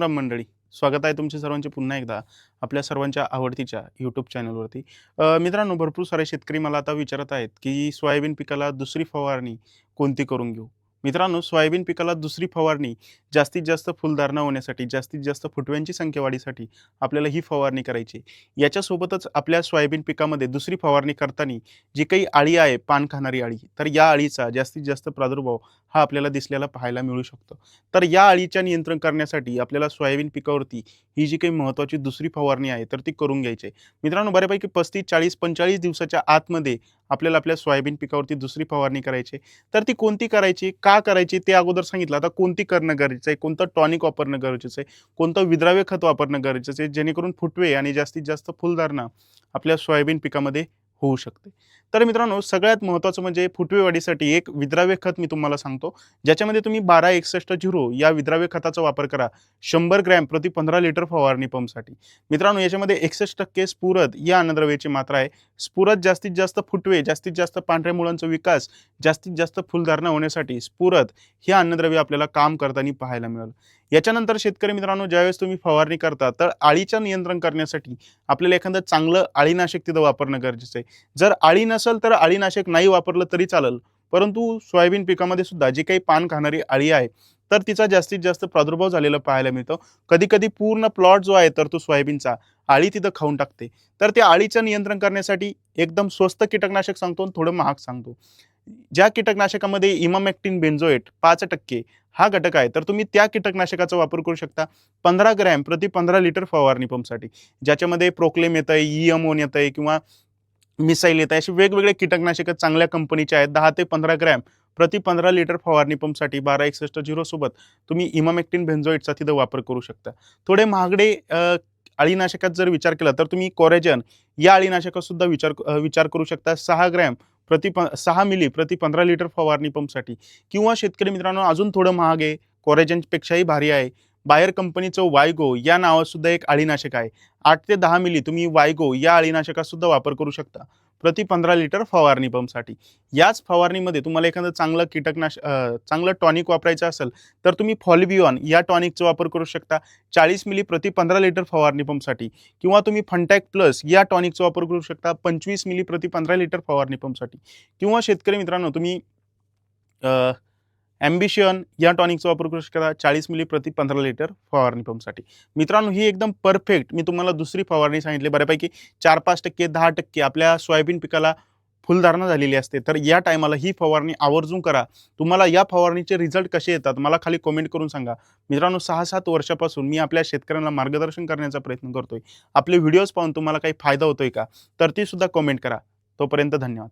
राम राम मंडळी स्वागत आहे तुमचे सर्वांचे पुन्हा एकदा आपल्या सर्वांच्या आवडतीच्या यूट्यूब चॅनलवरती मित्रांनो भरपूर सारे शेतकरी मला आता विचारत आहेत की सोयाबीन पिकाला दुसरी फवारणी कोणती करून घेऊ? मित्रांनो सोयाबीन पिकाला दुसरी फवारणी जास्तीत जास्त फुलधारणा होण्यासाठी जास्तीत जास्त फुटव्यांची संख्या वाढीसाठी आपल्याला ही फवारणी करायची याच्यासोबतच आपल्या सोयाबीन पिकामध्ये दुसरी फवारणी करताना जी काही आळी आहे पान खाणारी आळी तर या आळीचा जास्तीत जास्त प्रादुर्भाव हा आपल्याला दिसलेला पाहायला मिळू शकतो. तर या अळीच्या नियंत्रण करण्यासाठी आपल्याला सोयाबीन पिकावरती ही जी काही महत्त्वाची दुसरी फवारणी आहे तर ती करून घ्यायची आहे. मित्रांनो बऱ्यापैकी पस्तीस चाळीस पंचेचाळीस दिवसाच्या आतमध्ये आपल्याला आपल्या सोयाबीन पिकावरती दुसरी फवारणी करायची आहे. तर ती कोणती करायची? का करायची? ते अगोदर सांगितलं. आता कोणती करणं गरजेचं आहे? कोणतं टॉनिक वापरणं गरजेचं आहे? कोणतं विद्राव्य खत वापरणं गरजेचं आहे? जेणेकरून फुटवे आणि जास्तीत जास्त फुलधारणा आपल्या सोयाबीन पिकामध्ये होऊ शकते. तर मित्रांनो सगळ्यात महत्त्वाचं म्हणजे फुटवे वाढीसाठी एक विद्राव्य खत मी तुम्हाला सांगतो. ज्याच्यामध्ये तुम्ही बारा एकसष्ट झिरो या विद्राव्य खताचा वापर करा. शंभर ग्रॅम प्रति पंधरा लिटर फवारणी पंपसाठी. मित्रांनो याच्यामध्ये एकसष्ट टक्के स्फुरद या अन्नद्रव्याची मात्रा आहे. स्फुरद जास्तीत जास्त फुटवे जास्तीत जास्त पांढऱ्या मुळांचा विकास जास्तीत जास्त फुलधारणा होण्यासाठी स्फुरद हे अन्नद्रव्य आपल्याला काम करताना पाहायला मिळालं. याच्यानंतर शेतकरी मित्रांनो ज्यावेळेस तुम्ही फवारणी करता तर आळीचं नियंत्रण करण्यासाठी आपल्याला एखादं चांगलं आळीनाशक तिथं वापरणं गरजेचं आहे. जर आळी असेल तर अळीनाशक नाही वापरलं तरी चालेल. परंतु सोयाबीन पिकामध्ये सुद्धा जी काही पान खाणारी अळी आहे तर तिचा जास्तीत जास्त प्रादुर्भाव झालेला पाहायला मिळतो. कधी कधी पूर्ण प्लॉट जो आहे तर तो सोयाबीनचा आळी तिथं खाऊन टाकते. तर त्या आळीचं नियंत्रण करण्यासाठी एकदम स्वस्त कीटकनाशक सांगतो आणि थोडं महाग सांगतो. ज्या कीटकनाशकामध्ये इमामॅक्टिन बेन्झोएट पाच टक्के हा घटक आहे तर तुम्ही त्या कीटकनाशकाचा वापर करू शकता. पंधरा ग्रॅम प्रति पंधरा लिटर फवारणी पंपसाठी ज्याच्यामध्ये प्रोक्लेम येतं आहे ई एमओन येतं आहे किंवा मिसाईल येत आहे. असे वेगवेगळे कीटकनाशकं चांगल्या कंपनीचे आहेत. दहा ते पंधरा ग्रॅम प्रति पंधरा लिटर फवारणी पंपसाठी बारा एकसष्ट झिरोसोबत तुम्ही इमामेक्टिन बेन्झोइटचा तिथं वापर करू शकता. थोडे महागडे अळीनाशकात जर विचार केला तर तुम्ही कोरेजन या अळीनाशकातसुद्धा विचार विचार करू शकता. सहा ग्रॅम प्रति प सहा मिली प्रति पंधरा लिटर फवारणी पंपसाठी. किंवा शेतकरी मित्रांनो अजून थोडं महाग आहे. कोरेजनपेक्षाही भारी आहे. बायर कंपनीचं वायगो या नावातसुद्धा एक अळीनाशक आहे. आठ ते दहा मिली तुम्ही वायगो या अळीनाशकासुद्धा वापर करू शकता. प्रति पंधरा लिटर फवारणी पंपसाठी. याच फवारणीमध्ये तुम्हाला एखादं चांगलं कीटकनाश चांगलं टॉनिक वापरायचं असेल तर तुम्ही फॉलिबिऑन या टॉनिकचा वापर करू शकता. चाळीस मिली प्रति पंधरा लिटर फवारणी पंपसाठी. किंवा तुम्ही फंटॅक प्लस या टॉनिकचा वापर करू शकता पंचवीस मिली प्रति पंधरा लिटर फवारणी पंपसाठी. किंवा शेतकरी मित्रांनो तुम्ही ॲम्बिशन या टॉनिकचा वापर करू शकता. चाळीस मिली प्रति पंधरा लिटर फवारणी पंपसाठी मित्रांनो ही एकदम परफेक्ट मी तुम्हाला दुसरी फवारणी सांगितली. बऱ्यापैकी चार पाच टक्के दहा टक्के आपल्या सोयाबीन पिकाला फुलधारणा झालेली असते. तर या टायमाला ही फवारणी आवर्जून करा. तुम्हाला या फवारणीचे रिझल्ट कसे येतात मला खाली कमेंट करून सांगा. मित्रांनो सहा सात वर्षापासून मी आपल्या शेतकऱ्यांना मार्गदर्शन करण्याचा प्रयत्न करतोय. आपले व्हिडिओज पाहून तुम्हाला काही फायदा होतोय का? तर ती सुद्धा कमेंट करा. तोपर्यंत धन्यवाद.